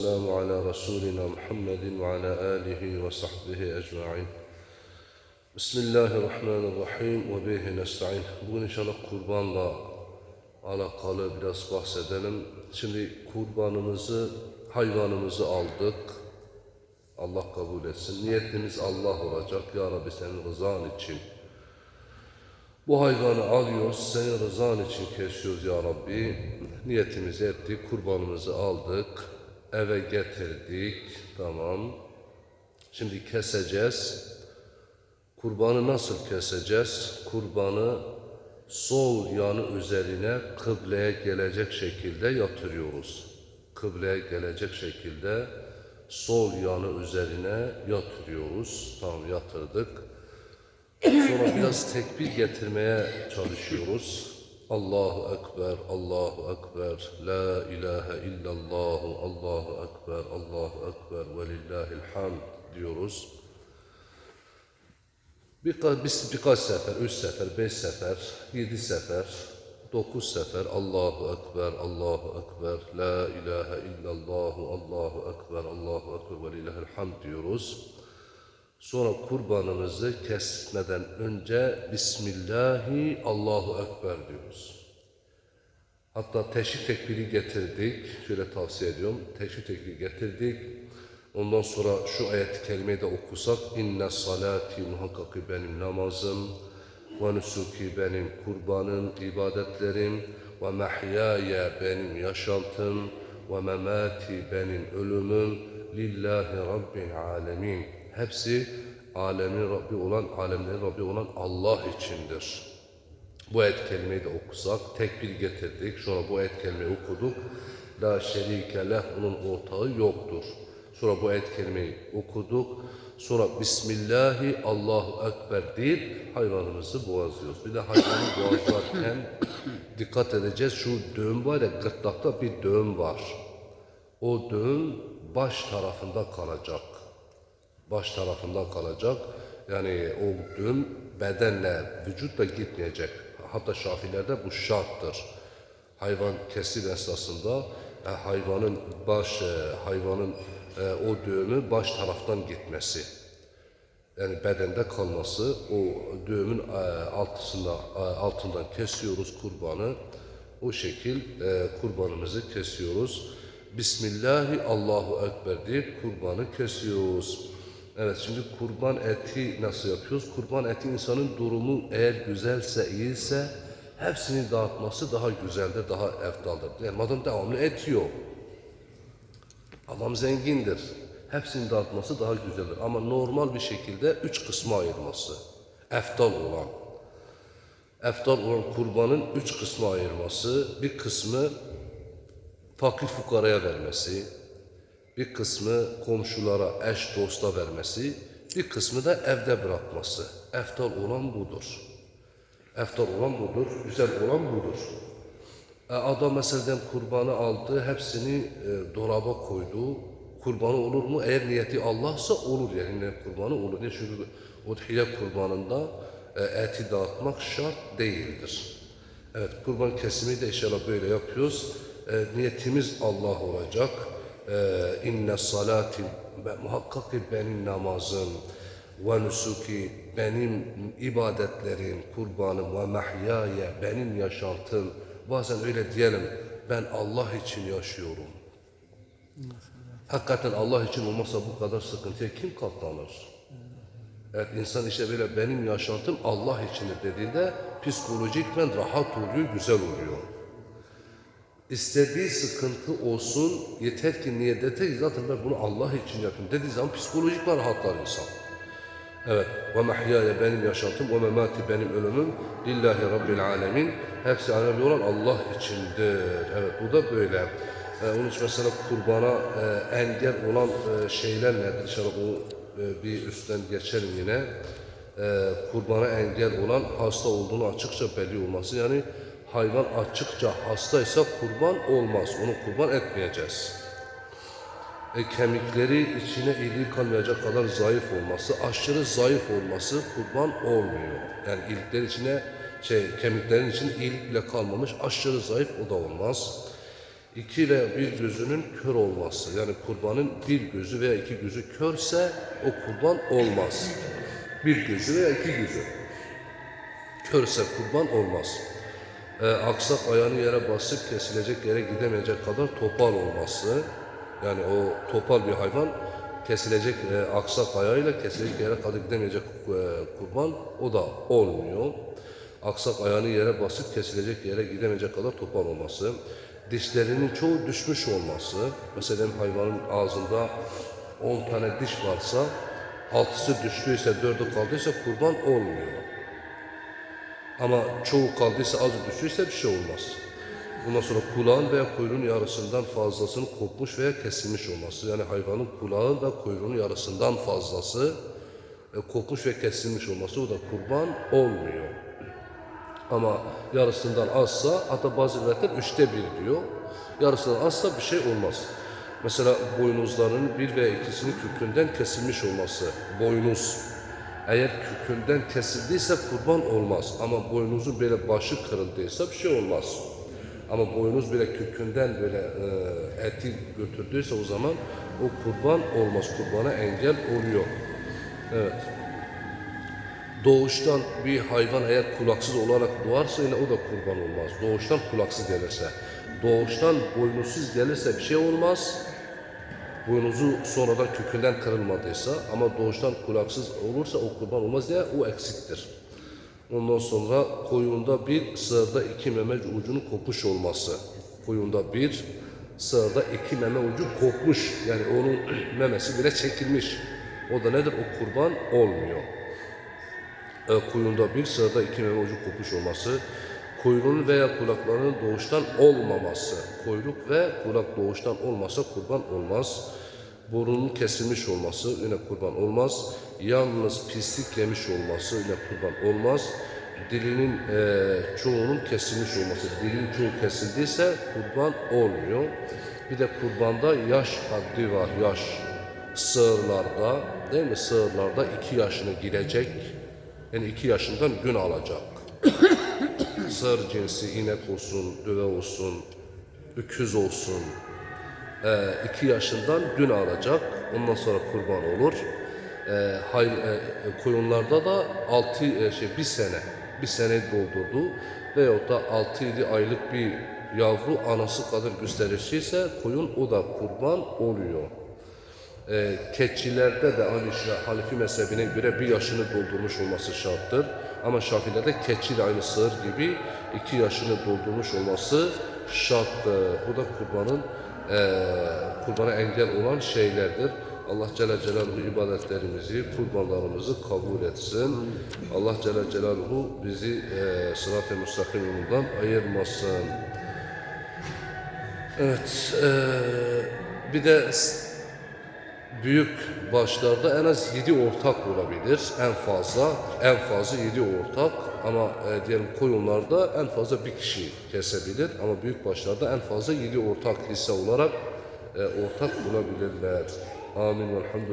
السلام على رسولنا محمد وعلى آله وصحبه أجمعين بسم الله الرحمن الرحيم وبه نستعين Bugün inşallah kurbanla alakalı biraz bahsedelim. Şimdi kurbanımızı, hayvanımızı aldık. Allah kabul etsin. Niyetimiz Allah olacak. Ya Rabbi senin rızan için. Bu hayvanı alıyoruz, senin rızan için kesiyoruz ya Rabbi. Niyetimizi ettik, kurbanımızı aldık, eve getirdik, tamam. Şimdi keseceğiz. Kurbanı nasıl keseceğiz? Kurbanı sol yanı üzerine kıbleye gelecek şekilde yatırıyoruz. Kıbleye gelecek şekilde sol yanı üzerine yatırıyoruz. Tamam yatırdık. Sonra biraz tekbir getirmeye çalışıyoruz. Allahu Ekber, Allahu Ekber, La ilahe illallah, Allahu Ekber, Allahu Ekber ve lillahil hamd diyoruz. Birkaç, biz birkaç sefer, üç sefer, beş sefer, yedi sefer, dokuz sefer Allahu Ekber, Allahu Ekber, La ilahe illallah, Allahu Ekber, Allahu Ekber ve lillahil hamd diyoruz. Sonra kurbanımızı kesmeden önce Bismillahi Allahu Ekber diyoruz. Hatta teşhik tekbiri getirdik. Şöyle tavsiye ediyorum. Teşhik tekbiri getirdik. Ondan sonra şu ayet-i kerimeyi de okusak. İnne salati muhakkaki benim namazım ve nusuki benim kurbanım, ibadetlerim ve mehyaya benim yaşantım ve memati benim ölümüm lillahi rabbil alemin. Hepsi alemin Rabbi olan, alemlerin Rabbi olan Allah içindir. Bu ayet kelimeyi de okusak, tekbir getirdik. Sonra bu ayet kelimeyi okuduk. La şerike leh, onun ortağı yoktur. Sonra bu ayet kelimeyi okuduk. Sonra Bismillahi Allahu Ekber deyip hayvanımızı boğazlıyoruz. Bir de hayvanı boğazlarken dikkat edeceğiz. Şu düğüm var ya, gırtlakta bir düğüm var. O düğüm baş tarafında kalacak. Baş tarafında kalacak. Yani o düğüm bedenle, vücutla gitmeyecek. Hatta Şafilerde bu şarttır. Hayvan kesim esnasında e, hayvanın baş, e, hayvanın e, o düğümü baş taraftan gitmesi. Yani bedende kalması, o düğümün e, altısında, e, altından kesiyoruz kurbanı. O şekil e, kurbanımızı kesiyoruz. Bismillahi Allahu Ekber deyip kurbanı kesiyoruz. Evet şimdi kurban eti nasıl yapıyoruz? Kurban eti insanın durumu eğer güzelse, iyiyse hepsini dağıtması daha güzeldir, daha eftaldır. Yani adam devamlı et yok. Adam zengindir. Hepsini dağıtması daha güzeldir. Ama normal bir şekilde üç kısma ayırması. Eftal olan. Eftal olan kurbanın üç kısma ayırması. Bir kısmı fakir fukaraya vermesi. Bir kısmı komşulara, eş dosta vermesi. Bir kısmı da evde bırakması. Eftal olan budur. Eftal olan budur. Güzel olan budur. E, Adam mesela kurbanı aldı, hepsini e, dolaba koydu. Kurbanı olur mu? Eğer niyeti Allah'sa olur yani kurbanı olur. Ne çünkü udhiye kurbanında e, eti dağıtmak şart değildir. Evet kurban kesimi de inşallah böyle yapıyoruz. E, niyetimiz Allah olacak. E, inne salati ve muhakkak ki benim namazım ve nusuki benim ibadetlerim, kurbanım ve mehyaya benim yaşantım. Bazen öyle diyelim ben Allah için yaşıyorum. Hakikaten Allah için olmazsa bu kadar sıkıntıya kim katlanır? Evet insan işte böyle benim yaşantım Allah içindir dediğinde psikolojikmen rahat oluyor, güzel oluyor. İstediği sıkıntı olsun yeter ki niyet ete zaten ben bunu Allah için yapıyorum dediği zaman psikolojikmen rahatlar insan. Evet. Ve mehyaya benim yaşantım, ve memati benim ölümüm. Lillahi Rabbil alemin. Hepsi alemi olan Allah içindir. Evet bu da böyle. Ee, onun için mesela kurbana e, engel olan e, şeyler nedir? İnşallah bu e, bir üstten geçelim yine. E, kurbana engel olan hasta olduğunu açıkça belli olması. Yani hayvan açıkça hastaysa kurban olmaz. Onu kurban etmeyeceğiz e, kemikleri içine iliği kalmayacak kadar zayıf olması, aşırı zayıf olması kurban olmuyor. Yani ilikler içine, şey, kemiklerin içine ilik bile kalmamış, aşırı zayıf o da olmaz. iki ile bir gözünün kör olması. Yani kurbanın bir gözü veya iki gözü körse o kurban olmaz. Bir gözü veya iki gözü körse kurban olmaz. Ee, aksak ayağını yere basıp kesilecek yere gidemeyecek kadar topal olması. Yani o topal bir hayvan kesilecek e, aksak ayağıyla kesilecek yere kadar gidemeyecek e, kurban o da olmuyor. Aksak ayağını yere basıp kesilecek yere gidemeyecek kadar topal olması. Dişlerinin çoğu düşmüş olması. Mesela hayvanın ağzında 10 tane diş varsa altısı düştüyse dördü kaldıysa kurban olmuyor. Ama çoğu kaldıysa azı düştüyse bir şey olmaz. Bundan sonra kulağın veya kuyruğun yarısından fazlasının kopmuş veya kesilmiş olması. Yani hayvanın kulağın ve kuyruğun yarısından fazlası e, kopmuş ve kesilmiş olması o da kurban olmuyor. Ama yarısından azsa hatta bazı rivayetler üçte bir diyor. Yarısından azsa bir şey olmaz. Mesela boynuzların bir veya ikisinin kökünden kesilmiş olması. Boynuz. Eğer kökünden kesildiyse kurban olmaz. Ama boynuzun böyle başı kırıldıysa bir şey olmaz. Ama boynuz böyle kökünden böyle e, eti götürdüyse o zaman o kurban olmaz. Kurbana engel oluyor. Evet. Doğuştan bir hayvan eğer kulaksız olarak doğarsa yine o da kurban olmaz. Doğuştan kulaksız gelirse. Doğuştan boynuzsuz gelirse bir şey olmaz. Boynuzu sonradan kökünden kırılmadıysa ama doğuştan kulaksız olursa o kurban olmaz diye o eksiktir. Ondan sonra koyunda bir, sığırda iki meme ucunun kopmuş olması. Koyunda bir, sığırda iki meme ucu kopmuş. Yani onun memesi bile çekilmiş. O da nedir? O kurban olmuyor e, kuyruğunda bir sırada iki meme ucu kopmuş olması, kuyruğun veya kulaklarının doğuştan olmaması, kuyruk ve kulak doğuştan olmasa kurban olmaz. Burnunun kesilmiş olması yine kurban olmaz. Yalnız pislik yemiş olması yine kurban olmaz. Dilinin e, çoğunun kesilmiş olması, dilin çoğu kesildiyse kurban olmuyor. Bir de kurbanda yaş haddi var, yaş. Sığırlarda, değil mi? Sığırlarda iki yaşını girecek, yani iki yaşından gün alacak. Sığır cinsi inek olsun, döve olsun, öküz olsun. Ee, iki yaşından gün alacak. Ondan sonra kurban olur. Ee, hay, e, koyunlarda da altı e, şey bir sene, bir sene doldurdu veyahut da altı yedi aylık bir yavru anası kadar gösterişiyse koyun o da kurban oluyor. E, keçilerde de aynı şey Hanifi mezhebine göre bir yaşını doldurmuş olması şarttır. Ama Şafilerde keçi de aynı sığır gibi iki yaşını doldurmuş olması şarttır. Bu da kurbanın e, kurbana engel olan şeylerdir. Allah Celle Celaluhu ibadetlerimizi, kurbanlarımızı kabul etsin. Allah Celle Celaluhu bizi e, sırat-ı müstakim yolundan ayırmasın. Evet, e, bir de büyük başlarda en az 7 ortak olabilir en fazla. En fazla 7 ortak ama e, diyelim koyunlarda en fazla bir kişi kesebilir ama büyük başlarda en fazla 7 ortak hisse olarak e, ortak bulabilirler. Amin. Velhamdülillah.